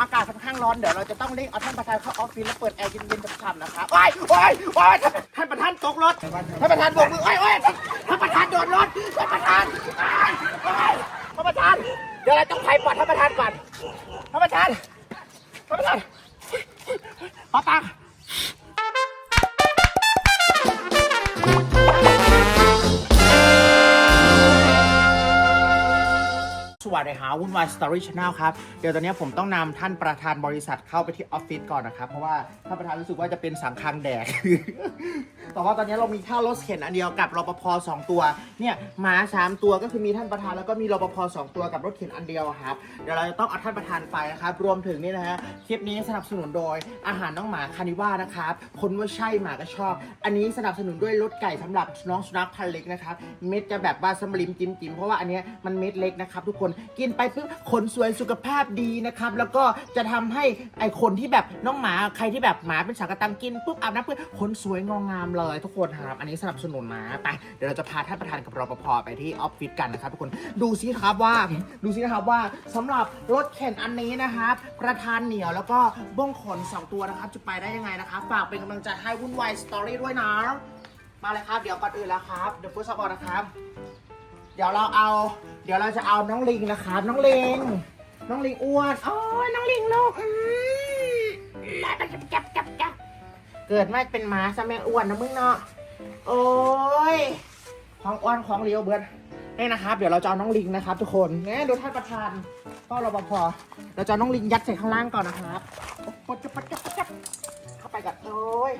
อากาศค่อนข้างร้อนเดี๋ยวเราจะต้องเร่งเอาท่านประธานเข้าออฟฟิศแล้วเปิดแอร์เย็นๆฉ่ำๆนะครับโอ้ยโอ้ยโอ้ยท่านประธานตกรถท่านประธานโบกมือโอ้ยโอ้ยท่านประธานโดนรถท่านประธานโอ้ยโอ้ยท่านประธานเดี๋ยวเราต้องไถ่ปอดท่านประธานก่อนท่านประธานท่านประธานป้าตัง วัสดีครับวุ่นวายสตอรี่ช n แนลครับเดี๋ยวตอนนี้ผมต้องนำท่านประธานบริษัทเข้าไปที่ออฟฟิศก่อนนะครับ เพราะว่าท่านประธานรู้สึกว่าจะเป็นสังคังแดกแต่ว่าตอนนี้เรามีท่ารถเข็นอันเดียวกับรปภสองตัว เนี่ยหมาสามตัวก็คือมีท่านประธานแล้วก็มีรปภสองตัวกับรถเข็นอันเดียวครับ เดี๋ยวเราจะต้องเอาท่านประธานไปนะครับ รวมถึงนี่นะฮะคลิปนี้สนับสนุนโดยอาหารน้องหมาคานิว่านะครับคนว่าใช่หมาก็ชอบ อันนี้สนับสนุนด้วยรสไก่สำหรับน้องสุนัขพันเล็กนะครับเม็ดจะแบบว่าสมริมจิ้มจิ้มเพราะว่าอันนี้มันเม็ดเล็กนะครับทุกคนกินไปปุ๊บขนสวยสุขภาพดีนะครับ แล้วก็จะทำให้ไอคนที่แบบน้องหมาใครที่แบบหมาเป็นสังกตังกินปุ๊บอาบน้ำปุ๊บขนสวยงองงามเลยทุกคนครับ อันนี้สนับสนุนนะไปเดี๋ยวเราจะพาท่านประธานกับรปภไปที่ออฟฟิศกันนะครับทุกคนดูซิครับว่าดูซินะครับว่าสำหรับรถเข็นอันนี้นะครับ ประธานเหนียวแล้วก็บ้องขนสองตัวนะครับจะไปได้ยังไงนะครับฝากเป็นกำลังใจให้วุ่นวายสตอรี่ด้วยนะมาเลยครับ เดี๋ยวก่อนอื่นแล้วครับ เดี๋ยวพูดซะก่อนนะครับ เดี๋ยวเราเอา ดี๋ยวเราจะเอาน้องลิงนะครับ น้องลิง น้องลิงอ้วนโอ้ยน้องลิงลูกอืมจับจับจับจับเกิดไม่เป็นหมาซะแม่งอ้วนนะมึงเนาะโอ้ยของอ้วนของเลี้ยวเบิร์ดนี่นะครับ เดี๋ยวเราจะเอาน้องลิงนะครับ ทุกคนเนี่ยดูท่านประธานก็รปภเราจะเอาน้องลิงยัดใส่ข้างล่างก่อนนะครับปดจับปดจับปดจับเข้าไปกับโอ้ย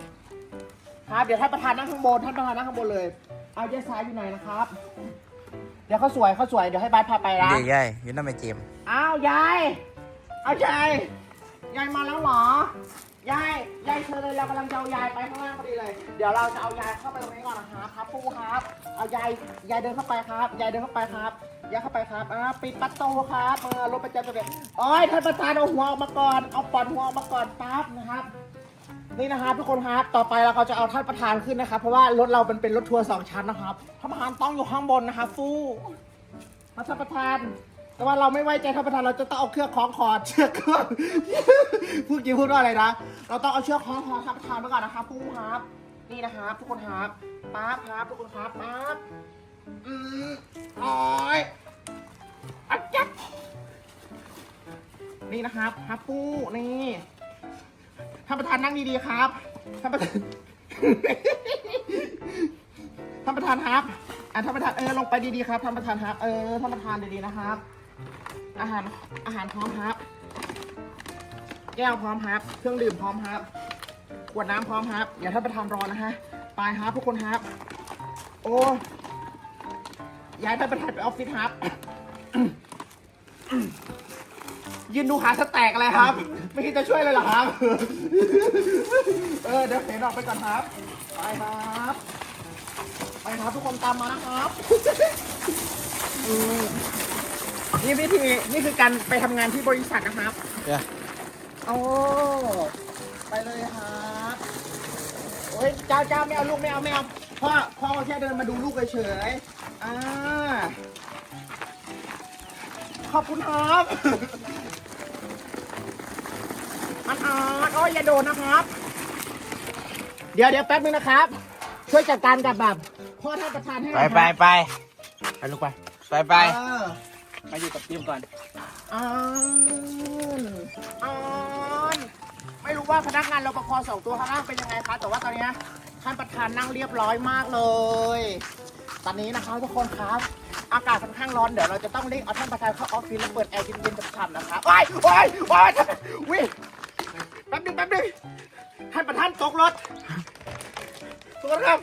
ครับเดี๋ยวท่านประธานนั่งข้างบนท่านประธานนั่งข้างบนเลย เอาเยสายอยู่ไหนนะครับ เดี๋ยวเขาสวยเขาสวยเดี๋ยวให้บาสพาไปนะเดี๋ยวย่ายอยืนน้ำไม่เจมส์อ้าวยายเอายายยายมาแล้วเหรอยายยายเชิญเลยเรากำลังจะเอายายไปข้างล่างพอดีเลย เดี๋ยวเราจะเอายายเข้าไปตรงนี้ก่อนนะครับครับปูครับเอายายยายเดินเข้าไปครับยายเดินเข้าไปครับยายเข้าไปครับอ่าปิดประตูครับเออรถประจำตัวเด็กโอ้ยท่านประธานเอาหัวออกมาก่อนเอาปอดหัวออกมาก่อนปั๊บนะครับ นี่นะครับทุกคนครับต่อไปเราก็จะเอาท่านประธานขึ้นนะครับ เพราะว่ารถเราเป็นเป็นรถทัวร์สองชั้นนะครับท่านประธานต้องอยู่ข้างบนนะครับฟูท่านประธาน แต่ว่าเราไม่ไว้ใจท่านประธานเราจะต้องเอาเครื่องคล้องคอเชือกเครื่องพูดกี่พูดว่าอะไรนะ เราต้องเอาเชือกคล้องคอท่านประธานไว้ก่อนนะครับฟูครับ นี่นะครับทุกคนครับปั๊บครับทุกคนครับปั๊บอืมโอ้ยอัดจับนี่นะครับฮับปูนี่ ท่านประธานนั่งดีๆครับ ท่านประธาน ท่านประธานครับ อะท่านประธานเออลงไปดีๆครับ ท่านประธานครับ เออ ท่านประธานดีๆนะครับ อาหาร อาหารพร้อมครับ แก้วพร้อมครับ เครื่องดื่มพร้อมครับ ขวดน้ำพร้อมครับ อย่าท่านประธานรอนะฮะ ไปครับทุกคนครับ โอ้ย้ายท่านประธานไปออฟฟิศครับ ยืนดูขาสแต็กอะไรครับ ไม่คิดจะช่วยเลยเหรอครับ เออเดี๋ยวเข็นออกไปก่อนครับ ไปครับ ไปครับทุกคนตามมานะครับอืมนี่วิธีนี่คือการไปทำงานที่บริษัทนะครับเดี๋ยวโอ้ไปเลยครับโอ้ยเจ้าเจ้าไม่เอาลูกไม่เอาไม่เอาพ่อพ่อแค่เดินมาดูลูกเฉยๆอ่าขอบคุณครับ อันอาดโอ้ยอย่าโดนนะครับ เดี๋ยวเดี๋ยวแป๊บนึงนะครับ ช่วยจัดการกับแบบพ่อท่านประธานให้หไปน่อยไปครับไปไปลูกไปไปไปเออมาอยู่กับทีมก่อนอ่อนอ่อนไม่รู้ว่าพนักงานรปภสองตัวข้างล่างเป็นยังไงคะ แต่ว่าตอนเนี้ยท่านประธานนั่งเรียบร้อยมากเลย ตอนนี้นะคะทุกคนครับ อากาศค่อนข้างร้อน เดี๋ยวเราจะต้องเร่งเอาท่านประธานเข้าออฟฟิศแล้วเปิดแอร์เย็นๆฉ่ำๆนะครับว้ายว้ายว้ายวิ่งแป๊บนึงแป๊บนึงท่านประธานตกรถทุกคนครับ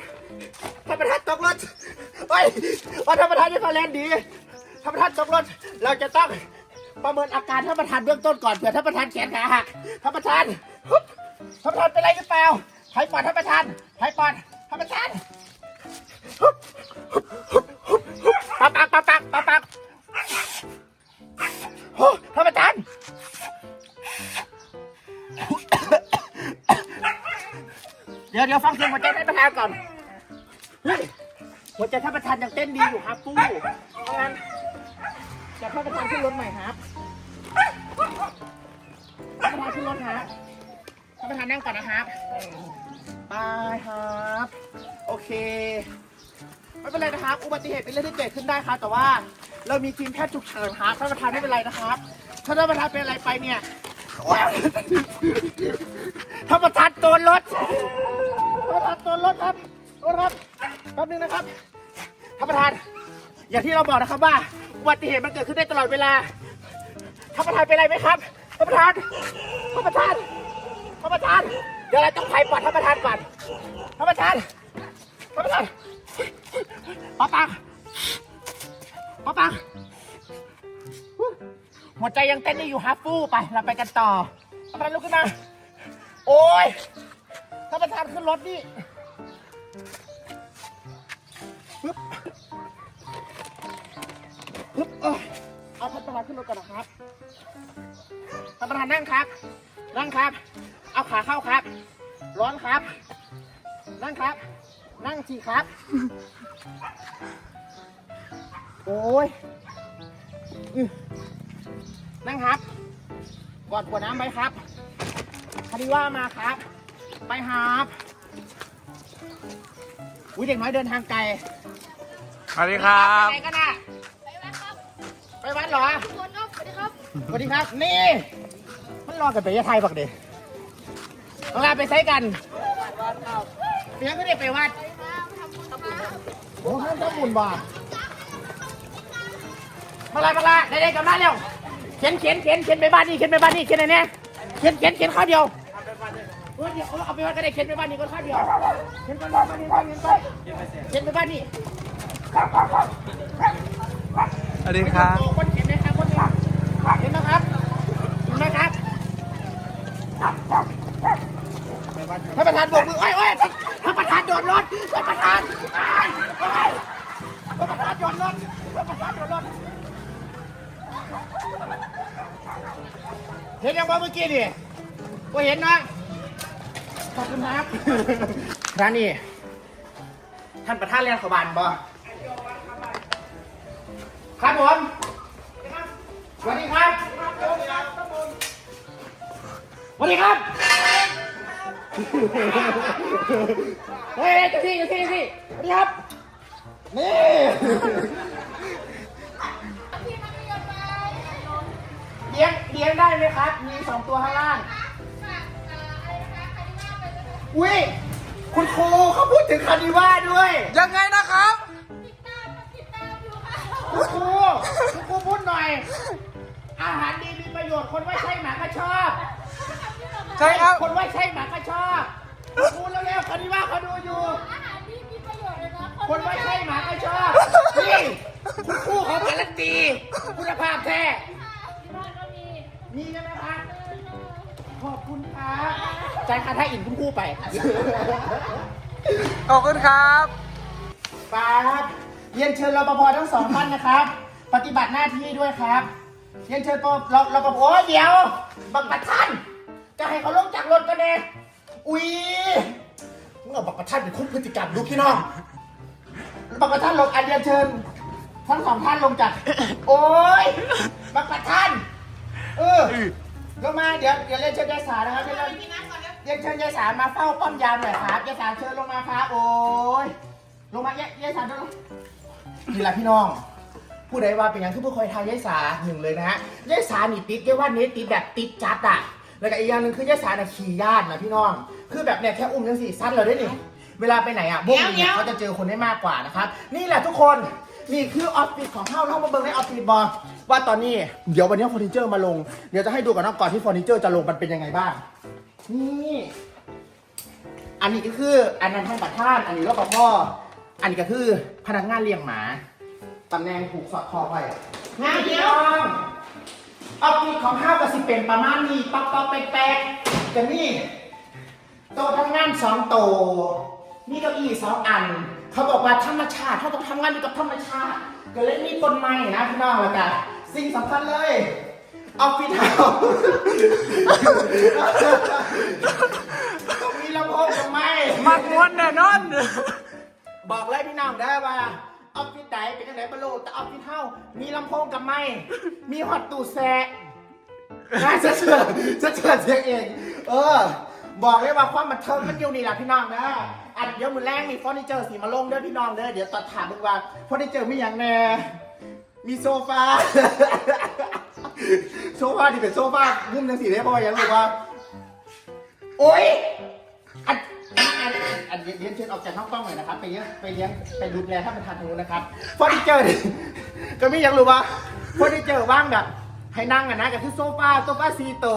ท่านประธานตกรถไปว่าท่านประธานยังพอแลนดีท่านประธานตกรถ เราจะต้องประเมินอาการท่านประธานเบื้องต้นก่อนเผื่อท่านประธานแขนขาหักท่านประธานท่านประธานเป็นไรหรือเปล่าให้ปอดท่านประธานให้ปอด ดี๋ยวเดี๋ยวฟังเสียงหัวใจท่านประธานก่อนเฮ้ยหัวใจท่านประธานยังเต้นดีอยู่ครับปู้เพราะงั้นจะเข้าประธานขึ้นรถใหม่ครับขึ้นรถฮะท่านประธานนั่งก่อนนะครับบายครับ โอเคไม่เป็นไรนะครับ อุบัติเหตุเป็นเรื่องที่เกิดขึ้นได้ครับแต่ว่า เรามีทีมแพทย์ฉุกเฉินครับท่านประธานไม่เป็นไรนะครับถ้าท่านประธานเป็นอะไรไปเนี่ย โอ๊ยท่านประธานโดนรถท่านประธานโดนรถครับโดนครับแป๊บนึงนะครับท่านประธานอย่างที่เราบอกนะครับว่าอุบัติเหตุมันเกิดขึ้นได้ตลอดเวลาท่านประธานเป็นไรไหมครับท่านประธานท่านประธานท่านประธาน เดี๋ยวเราต้องไถ่ปอดท่านประธานก่อนท่านประธานท่านประธานป้าปังป้าปัง หัวใจยังเต้นได้อยู่ฮาฟูไป เราไปกันต่อท่านประธานลุกขึ้นมา โอ้ยท่านประธานขึ้นรถนี่ปึ๊บปึ๊บเอ้ยเอาท่านประธานขึ้นรถก่อนนะครับท่านประธานนั่งครับ นั่งครับ เอาขาเข้าครับ ร้อนครับ นั่งครับ นั่งสิครับ โอ้ยอื้อ นั่งครับกอดขวดน้ำไว้ครับคดีว่ามาครับ ไปครับอุ้ยเด็กน้อยเดินทางไกลสวัสดีครับไปไหนกันน่ะไปวัดครับไปวัดเหรอทุกคนครับสวัสดีครับสวัสดีครับ นี่มันรอกันไปยะไทยบักเดเวลาไปใช้กันเพียงก็ได้ไปวัดโอ้ห้ามทำบุญบ่มาละมาละได้ได้กลับมาเร็ว เข็นเข็นเข็นเข็นไปบ้านนี่เข็นไปบ้านนี่เข็นไหนเนี่ยเข็นเข็นเข็นข้าวเดียวเออเดี๋ยวเอาไปวัดก็ได้เข็นไปบ้านนี่ก็ข้าวเดียวเข็นไปบ้านนี่บ้านนี่ไปเข็นไปบ้านนี่สวัสดีครับโอ้คนเข็นไหมครับคนหนึงเห็นไหมครับเห็นไหมครับท่านประธานโบกมือโอ้ยโอ้ยท่านประธานโดดรถท่านประธานโอ้ยโอ้ยท่านประธานโดดรถท่านประธานโดดรถ เห็นยังว่าเมื่อกี้ดิว่าเห็นนะขอบคุณครับร้านนี้ท่านประธานเรียนขบานบ่ครับผมสวัสดีครับสวัสดีครับเฮ้ยเจ้าที่เจ้าที่เจ้าที่สวัสดีครับนี่ ลี้ยงเลี้ยงได้ไหมครับ มีสองตัวข้างล่าง อุ้ย คุณครูเขาพูดถึงคานิว่าด้วย ยังไงนะครับ คุณครู คุณครูพูดหน่อย อาหารดีมีประโยชน์ คนว่าใช่หมาก็ชอบใช่ครับ คนว่าใช่หมาก็ชอบ คุณครูเร็วๆคนนี้ว่าเขาดูอยู่อาหารที่มีประโยชน์เลยนะคนว่าใช่หมาก็ชอบนี่คุณครูเขาการันตีคุณภาพแท้ที่บ้านก็ มีมีใช่ไหมครับขอบคุณครับใจายค่าท่าอินคุณครูไปขอบคุณครับครับเรียนเชิญรปภทั้งสองท่านนะครับ ปฏิบัติหน้าที่ด้วยครับเรียนเชิญปรรปภโอ้ยเดี๋ยว บักปัดท่านจะให้เขาลงจากรถกันเองอุ๊ยมึงเอาบักปัดท่านไปคุมพฤติกรรมดูพี่น้องบักปัดท่านลงอันเรียนเชิญทั้งสองท่านลงจาก โอ้ยบักปัดท่าน เออลงมาเดี๋ยวเดี๋ยวเรียนเชิญยายสานะครับเรียนเชิญเรียนเชิญยายสามาเฝ้าป้อมยามหน่อยครับยายสาเชิญลงมาครับโอ้ยลงมายายยายสารลงนี่แหละพี่น้อง ผู้ใดว่าเป็นอย่างที่ผู้คอยทายยายสาหนึ่งเลยนะฮะยายสาหนีติดยายว่านี้ติดแบบติดจัดอะแล้วก็อีกอย่างหนึ่งคือยายสาน่ะขี่ญาตินะพี่น้อง คือแบบเนี่ยแค่อุ้มยังสี่สั้นเลยได้หนี่เวลาไปไหนอะพวกนี้เนี่ยเขาจะเจอคนได้มากกว่านะครับนี่แหละทุกคน นี่คือออฟฟิศของเฮาเรามาเบิ่งในออฟฟิศบอว่าตอนนี้ เดี๋ยววันนี้เฟอร์นิเจอร์มาลง เดี๋ยวจะให้ดูก่อนว่าก่อนที่เฟอร์นิเจอร์จะลงมันเป็นยังไงบ้าง นี่ อันนี้ก็คือ อันนั้นท่านประธาน อันนี้รปภอันนี้ก็คือพนักงานเลี้ยงหมา ตำแหน่งถูกสอดคอไว้งานเดียวออฟฟิศของข้าวก็สิเป็นประมาณนี้ป๊อกป๊อกแป๊กแป๊กจะนี่โต๊ะทำงานสองโต๊ะนี่เก้าอี้สองอัน เขาบอกว่าธรรมชาติเขาต้องทำงานอยู่กับธรรมชาติ ก็เลยมีต้นไม้นะพี่น้องแล้วกันสิ่งสำคัญเลยออฟฟิศเราต้องมีลำโพงกับไม้มักม้วนแน่นอน บอกเลยพี่น้องได้ว่าออฟฟิศไหนเป็นยังไงบรรลุแต่ออฟฟิศเฮามีลำโพงกับไม้มีฮอตตู้แซะน่าจะเชื่อจะเชื่อเสียงเอง เออ บอกเลยว่าความบันเทิงมันอยู่นี่แหละพี่น้องนะ อันเดี๋ยวมือแรกมีเฟอร์นิเจอร์สีมาลงเด้อพี่น้องเด้อเดี๋ยวตัดถามมึงว่าเฟอร์นิเจอร์มีอย่างแน่มีโซฟา โซฟาที่เป็นโซฟามุมจังสีได้เพราะว่าอย่างรู้ว่า โอ๊ยอันอันอันเลี้ยงเชิญออกจากห้องกล้องหน่อยนะครับ ไปเลี้ยงไปเลี้ยงไปดูแลท่านประธานทางนู้นนะครับเฟอร์นิเจอร์นี่ก็ไม่ยังรู้ว่าเฟอร์นิเจอร์ว่างแบบให้นั่งอะนะกับที่โซฟาโซฟาซีโต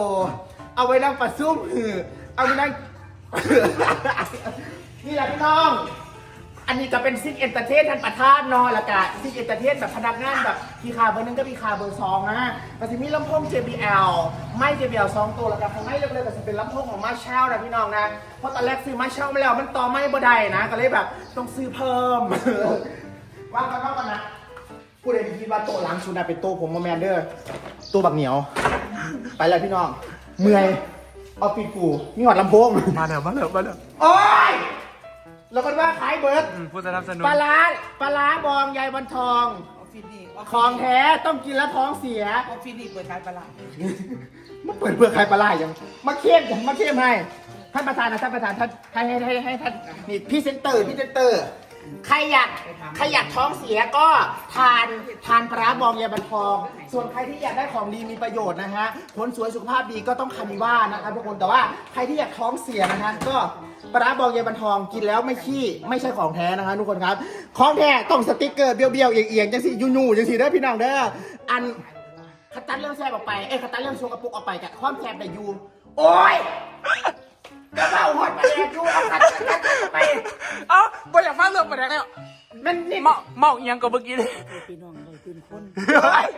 เอาไว้นั่งปัดซุ่มเอาไว้นั่ง นี่แหละพี่น้อง อันนี้ก็เป็นซิกเอนเตอร์เทนท่านประธานเนอนละกะซิกเอนเตอร์เทนแบบพนักงานแบบพีคาเบอร์หนึงก็พีคาเบอร์สองนะมันจะมีลำโพง JBL ไม่ JBL สองตัวแล้วกันข้างในเรียกๆก็จะเป็นลำโพงของมาเชลนะพี่น้องนะ เพราะตอนแรกซื้อมาเชลมาแล้วมันต่อไม่บ่ได้นะ ก็เลยแบบต้องซื้อเพิ่ม ว่ากันว่ากันนะพูดเลยคิดว่าโต๊ะหลังสุดนะเป็นโต๊ะผมมาแมนเดอร์โต๊ะบักเหนียว ไปเลยพี่น้อง เมื่อยเอาปิดกูนี่หอดลำโพง มาแล้วมาแล้วมาแล้ว โอ๊ย แล้วกันว่าขายเบิร์ดอืมผู้สนับสนุนปลาร้าปลาร้าบองยายวันทอง ออฟฟิศนี่ของแท้ต้องกินแล้วท้องเสีย ออฟฟิศนี่เปิดขายปลาร้ามาเปิดเพื่อใครปลาร้ายังมาเข้มมาเข้มให้ท่านประธานนะท่านประธานท่านให้ให้ให้ให้ท่านนี่พรีเซนเตอร์พรีเซนเตอร์ ใครอยากใครอยากท้องเสียก็ทานทานปลาร้าบองยาบันทอง ส่วนใครที่อยากได้ของดีมีประโยชน์นะฮะผลสวยสุขภาพดีก็ต้องคานิว่านะครับทุกคนแต่ว่าใครที่อยากท้องเสียนะฮะก็ปลาร้าบองยาบันทองกินแล้วไม่ขี้ไม่ใช่ของแท้นะคะทุกคนครับของแท้ต้องสติกเกอร์เบี้ยวๆเอียงๆจังสิยูๆจังสิเด้อพี่น้องเด้ออันคัดตันเรื่องแซ่บออกไปเอ้ยคัดตันเรื่องโชกระปุกออกไปกับความแซ่บแต่ยูโอ้ย กระเป๋าหอดมาแดกยูเอาคัดตันออกไป เอ้าบ่อยากฟังเรื่องประเด็นแล้วมันนี่เมาเมาอีหยังก็เมื่อกี้เลยพี่น้องเลยเป็นคนคัด